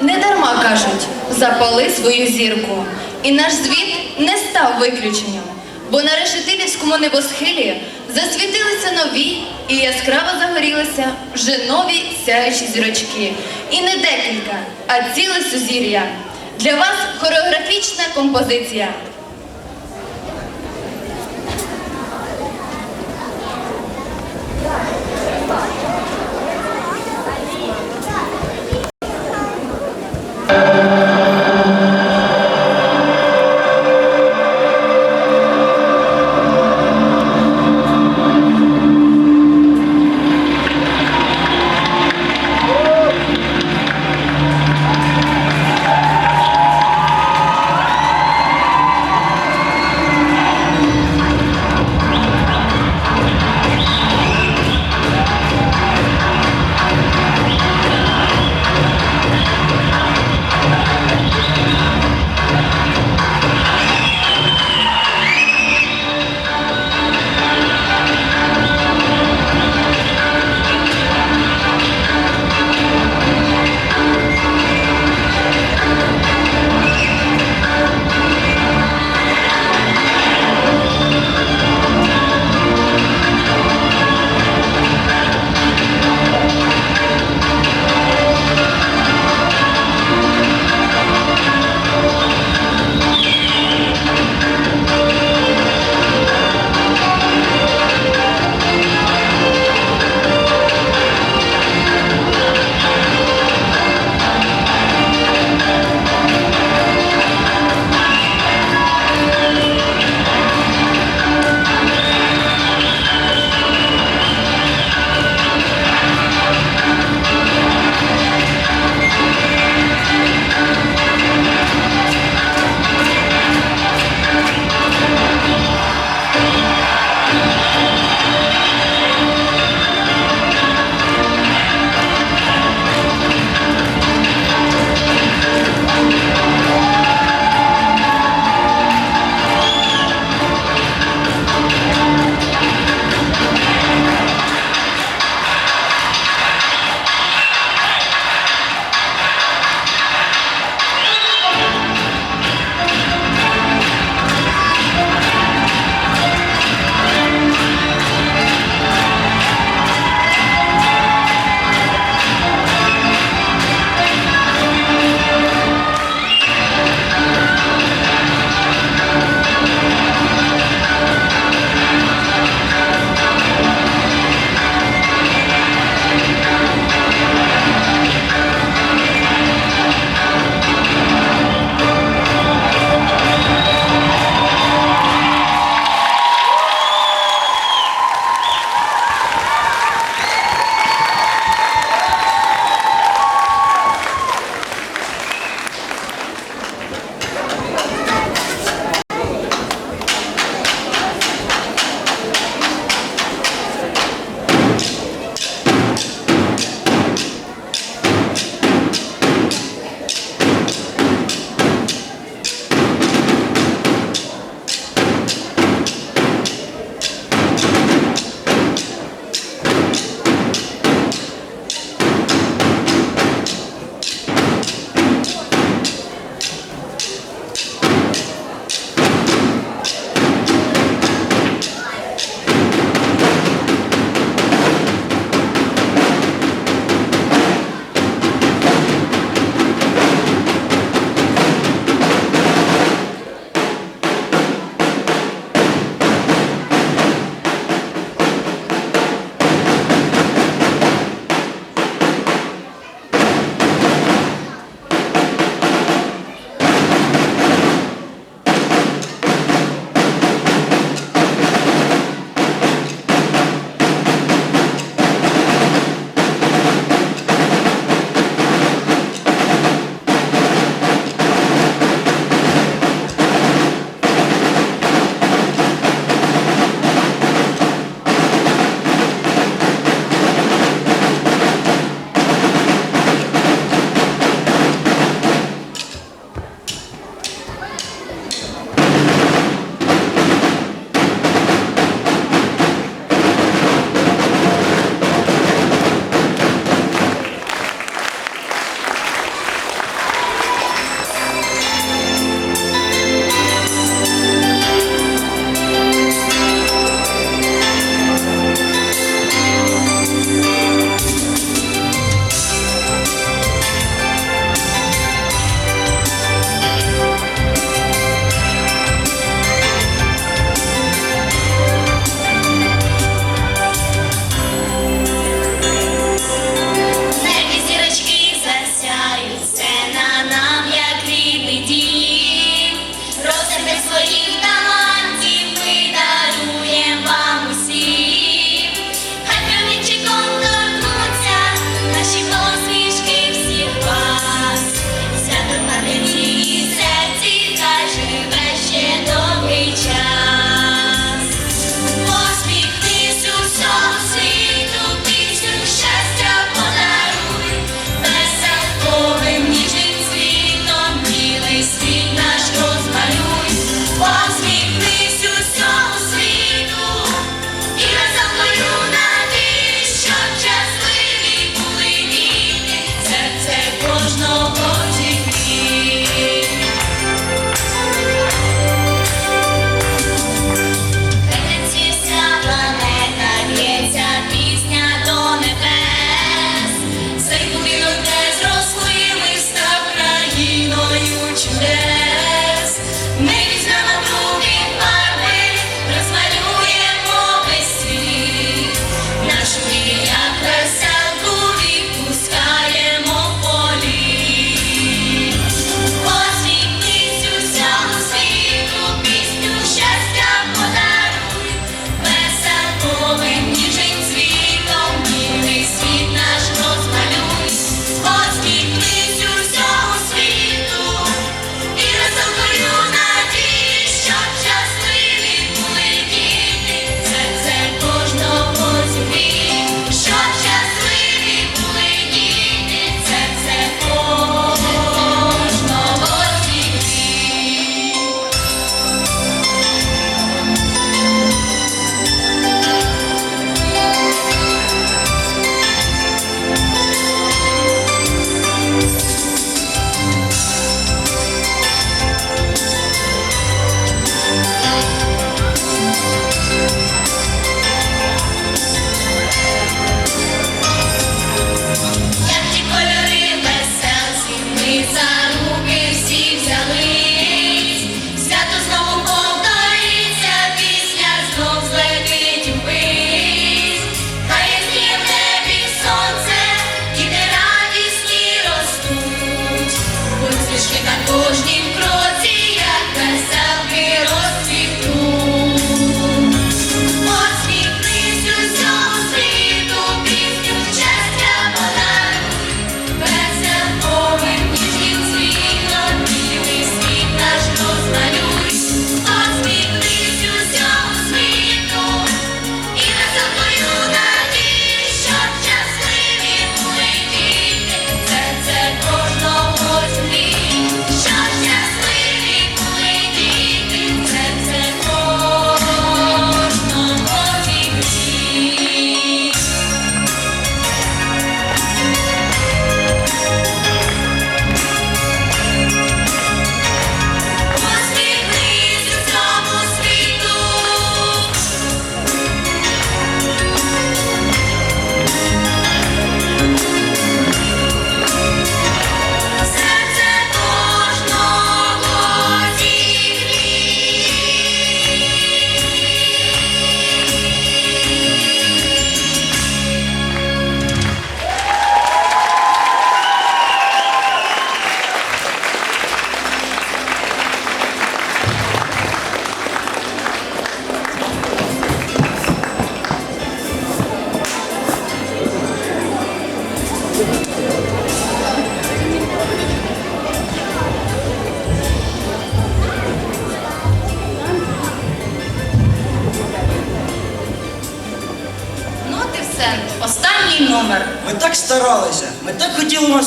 Не дарма кажуть, запали свою зірку. І наш звіт не став виключенням, бо на решетилівському небосхилі засвітилися нові і яскраво загорілися вже нові сяючі зірочки. І не декілька, а ціле сузір'я. Для вас хореографічна композиція.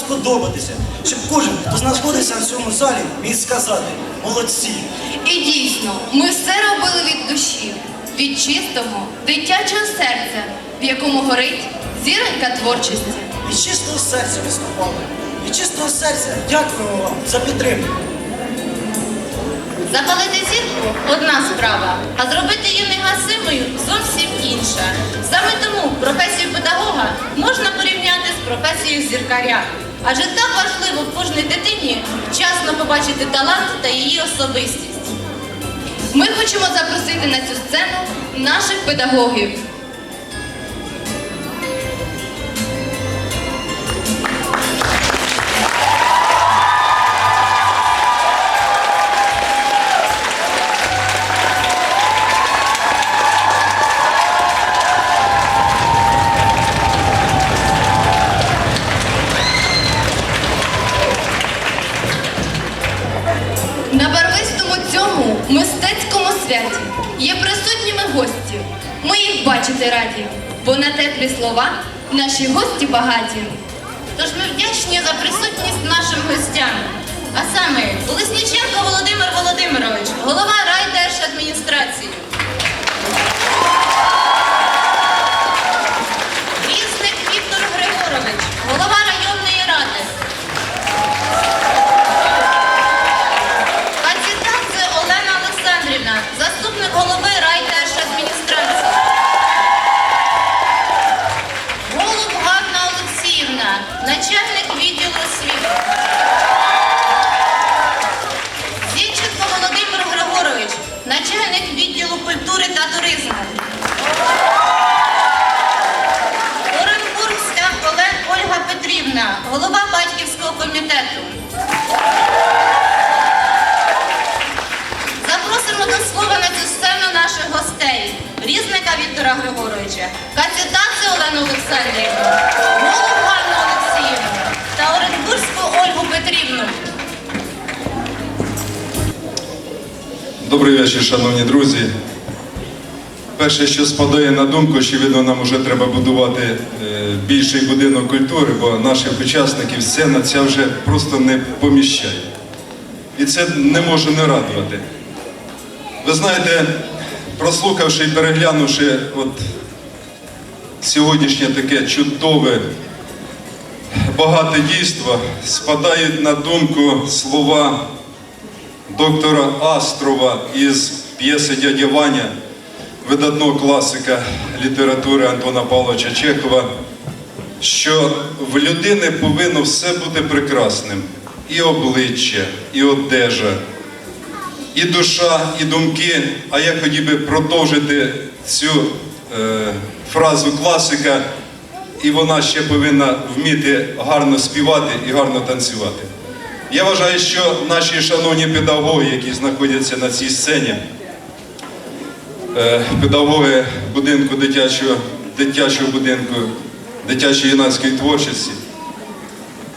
Сподобатися, щоб кожен, хто знаходиться в цьому залі, міг сказати молодці. І дійсно, ми все робили від душі, від чистого, дитячого серця, в якому горить зіронька творчості. Від чистого серця виступали. Від чистого серця дякуємо вам за підтримку. Запалити зірку одна справа, а зробити її негасимою зовсім інша. Саме тому професію педагога можна порівняти з професією зіркаря. Адже так важливо в кожній дитині вчасно побачити талант та її особистість. Ми хочемо запросити на цю сцену наших педагогів. Святі є присутніми гості. Ми їх бачити раді, бо на теплі слова наші гості багаті. Тож ми вдячні за присутність нашим гостям. А саме Лесніченко Володимир Володимирович, голова райдержадміністрації. Віктора Григоровича, Кацютаци Олену Олександрівну, Голуб Ганну Олексіївну та Оренбурзьку Ольгу Петрівну. Добрий вечір, шановні друзі. Перше, що спадає на думку, що видно, нам вже треба будувати е, більший будинок культури, бо наших учасників сцена ця вже просто не поміщає. І це не може не радувати. Ви знаєте, прослухавши і переглянувши от сьогоднішнє таке чудове багате дійство, спадають на думку слова доктора Астрова із п'єси Дядя Ваня, видатного класика літератури Антона Павловича Чехова, що в людини повинно все бути прекрасним. І обличчя, і одежа, і душа, і думки. А я хотів би продовжити цю е, фразу класика, і вона ще повинна вміти гарно співати і гарно танцювати. Я вважаю, що наші шановні педагоги, які знаходяться на цій сцені, е, педагоги будинку дитячого, дитячого будинку дитячої юнацької творчості,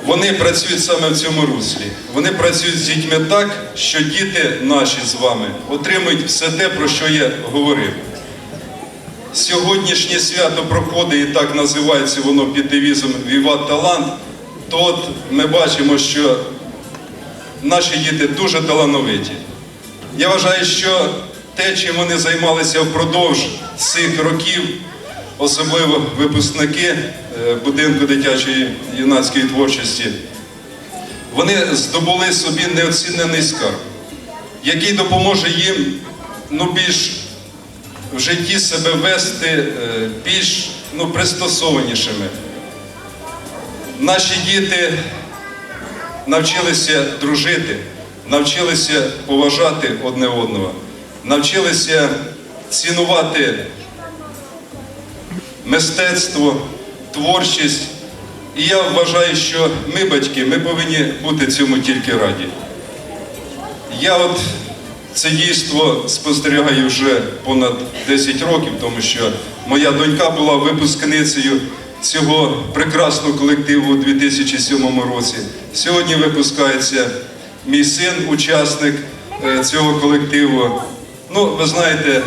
вони працюють саме в цьому руслі. Вони працюють з дітьми так, що діти наші з вами отримують все те, про що я говорив. Сьогоднішнє свято проходить і так називається воно під девізом Віват Талант. То от ми бачимо, що наші діти дуже талановиті. Я вважаю, що те, чим вони займалися впродовж цих років, особливо випускники е, будинку дитячої юнацької творчості, вони здобули собі неоцінений скарб, який допоможе їм ну, більш в житті себе вести е, більш ну, пристосованішими. Наші діти навчилися дружити, навчилися поважати одне одного, навчилися цінувати мистецтво, творчість. І я вважаю, що ми, батьки, ми повинні бути цьому тільки раді. Я от це дійство спостерігаю вже понад 10 років, тому що моя донька була випускницею цього прекрасного колективу у 2007 році. Сьогодні випускається мій син, учасник е, цього колективу. Ну, ви знаєте,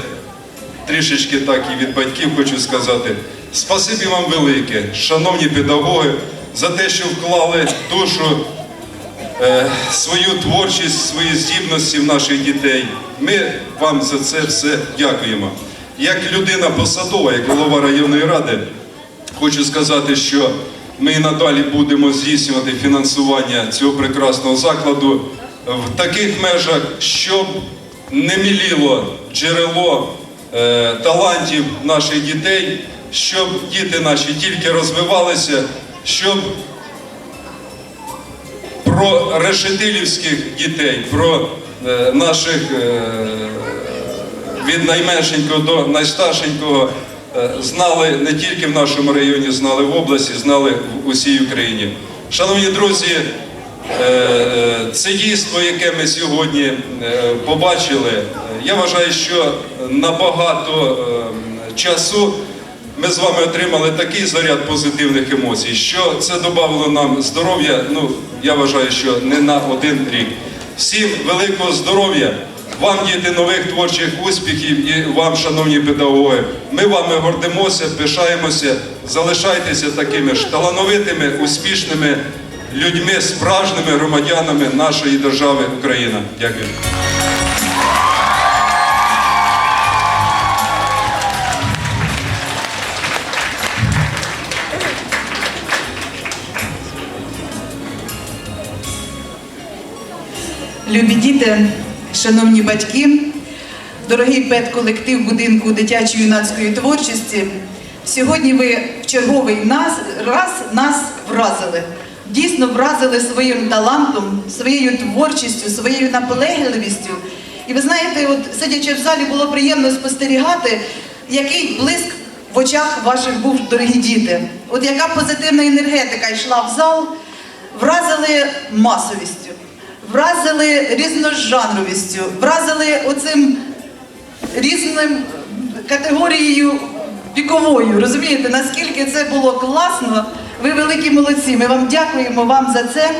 трішечки так і від батьків хочу сказати. Спасибі вам велике, шановні педагоги, за те, що вклали душу е, свою творчість, свої здібності в наших дітей. Ми вам за це все дякуємо. Як людина посадова, як голова районної ради, хочу сказати, що ми і надалі будемо здійснювати фінансування цього прекрасного закладу в таких межах, щоб не міліло джерело талантів наших дітей, щоб діти наші тільки розвивалися, щоб про решетилівських дітей, про е, наших е, від найменшенького до найстаршенького е, знали не тільки в нашому районі, знали в області, знали в усій Україні. Шановні друзі, е, е, це дійство, яке ми сьогодні е, побачили, е, я вважаю, що набагато е, часу ми з вами отримали такий заряд позитивних емоцій, що це додало нам здоров'я. Ну я вважаю, що не на один рік. Всім великого здоров'я, вам діти нових творчих успіхів і вам, шановні педагоги. Ми вами гордимося, пишаємося. Залишайтеся такими ж талановитими, успішними людьми, справжніми громадянами нашої держави Україна. Дякую. Любі діти, шановні батьки, дорогий педколектив будинку дитячої юнацької творчості, сьогодні ви в черговий раз нас вразили. Дійсно вразили своїм талантом, своєю творчістю, своєю наполегливістю. І ви знаєте, от сидячи в залі, було приємно спостерігати, який блиск в очах ваших був, дорогі діти. От яка позитивна енергетика йшла в зал, вразили масовістю вразили різножанровістю, вразили оцим різним категорією віковою. Розумієте, наскільки це було класно? Ви великі молодці. Ми вам дякуємо вам за це.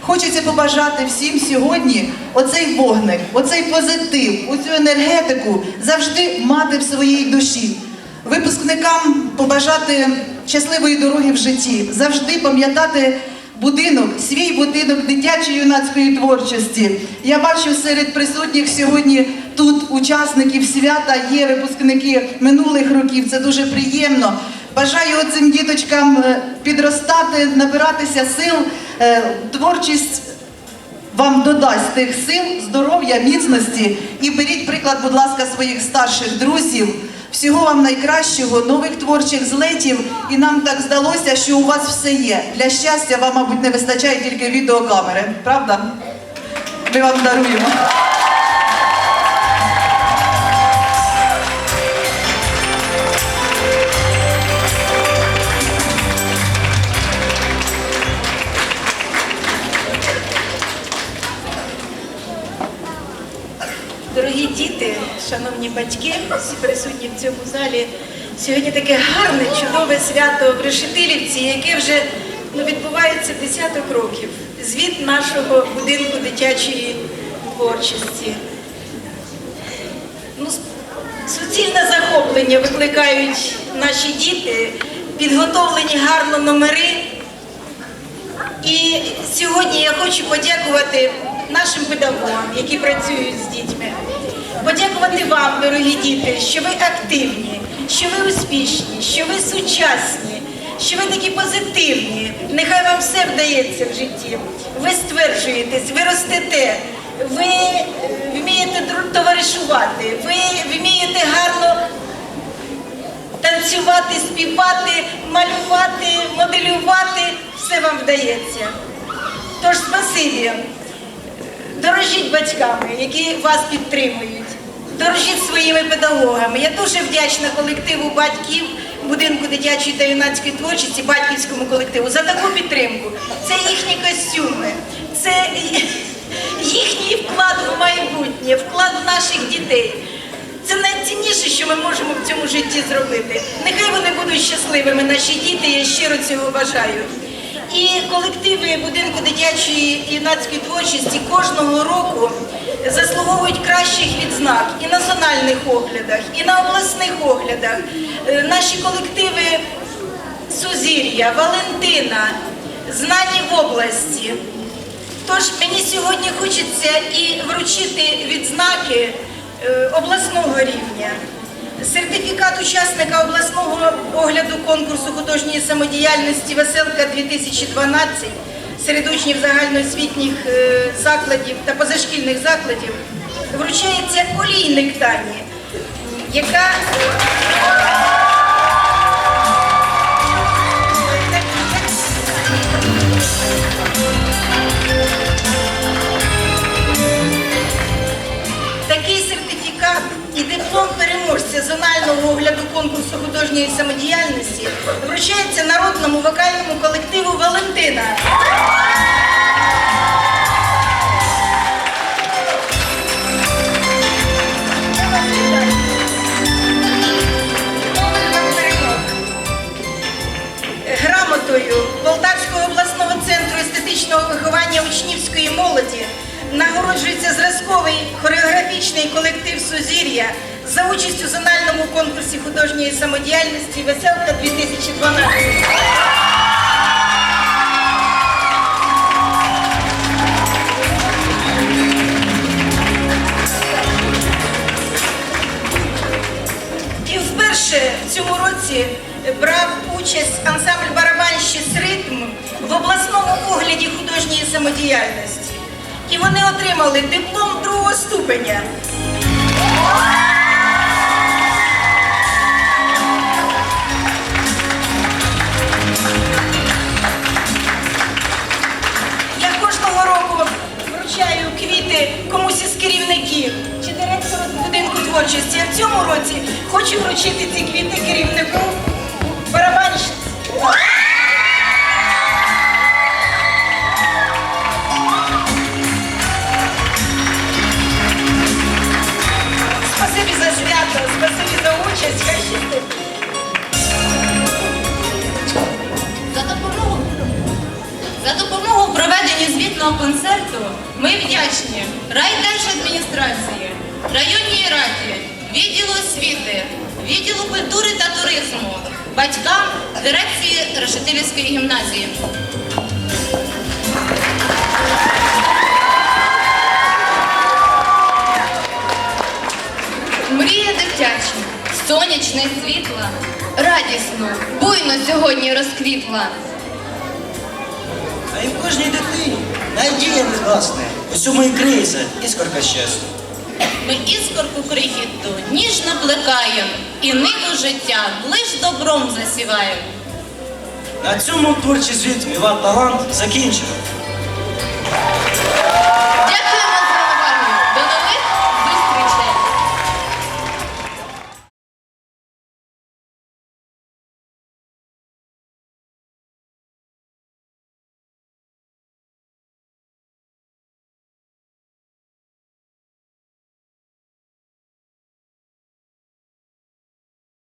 Хочеться побажати всім сьогодні оцей вогник, оцей позитив, оцю енергетику завжди мати в своїй душі. Випускникам побажати щасливої дороги в житті, завжди пам'ятати будинок, свій будинок дитячої юнацької творчості. Я бачу серед присутніх сьогодні тут учасників свята є випускники минулих років. Це дуже приємно. Бажаю цим діточкам е, підростати, набиратися сил. Е, Творчість вам додасть тих сил, здоров'я, міцності і беріть приклад, будь ласка, своїх старших друзів. Всього вам найкращого, нових творчих злетів. І нам так здалося, що у вас все є. Для щастя вам, мабуть, не вистачає тільки відеокамери, правда? Ми вам даруємо. Дорогі діти, шановні батьки, всі присутні в цьому залі. Сьогодні таке гарне, чудове свято в Решетилівці, яке вже ну, відбувається десяток років. Звіт нашого будинку дитячої творчості. Ну, суцільне захоплення викликають наші діти, підготовлені гарно номери. І сьогодні я хочу подякувати нашим педагогам, які працюють з дітьми. Подякувати вам, дорогі діти, що ви активні, що ви успішні, що ви сучасні, що ви такі позитивні. Нехай вам все вдається в житті. Ви стверджуєтесь, ви ростете, ви е, вмієте товаришувати, ви вмієте гарно танцювати, співати, малювати, моделювати, все вам вдається. Тож спасибі, дорожіть батьками, які вас підтримують, дорожіть своїми педагогами. Я дуже вдячна колективу батьків будинку дитячої та юнацької творчості, батьківському колективу за таку підтримку. Це їхні костюми, це їхній вклад в майбутнє, вклад в наших дітей. Це найцінніше, що ми можемо в цьому житті зробити. Нехай вони будуть щасливими, наші діти, я щиро цього бажаю. І колективи будинку дитячої і юнацької творчості кожного року заслуговують кращих відзнак і на зональних оглядах, і на обласних оглядах. Е, Наші колективи Сузір'я, Валентина знані в області. Тож мені сьогодні хочеться і вручити відзнаки е, обласного рівня. Сертифікат учасника обласного огляду конкурсу художньої самодіяльності Веселка 2012 серед учнів загальноосвітніх е, закладів та позашкільних закладів вручається олійник Тані, яка сертифікат і диплом переможця зонального огляду конкурсу художньої самодіяльності вручається народному вокальному колективу Валентина. Нагороджується зразковий хореографічний колектив Сузір'я за участь у зональному конкурсі художньої самодіяльності Веселка 2012. І вперше в цьому році брав участь ансамбль барабанщиць ритм в обласному огляді художньої самодіяльності. І вони отримали диплом другого ступеня. Я кожного року вручаю квіти комусь із керівників чи директору будинку творчості. А в цьому році хочу вручити ці квіти керівнику ясно, буйно сьогодні розквітла. А і в кожній дитині надія не власне. усьому і криється іскорка щастя. Ми іскорку крихіту ніжно плекаємо і ниву життя лиш добром засіваємо. На цьому творчий світ Іван Талант закінчено. Дякуємо за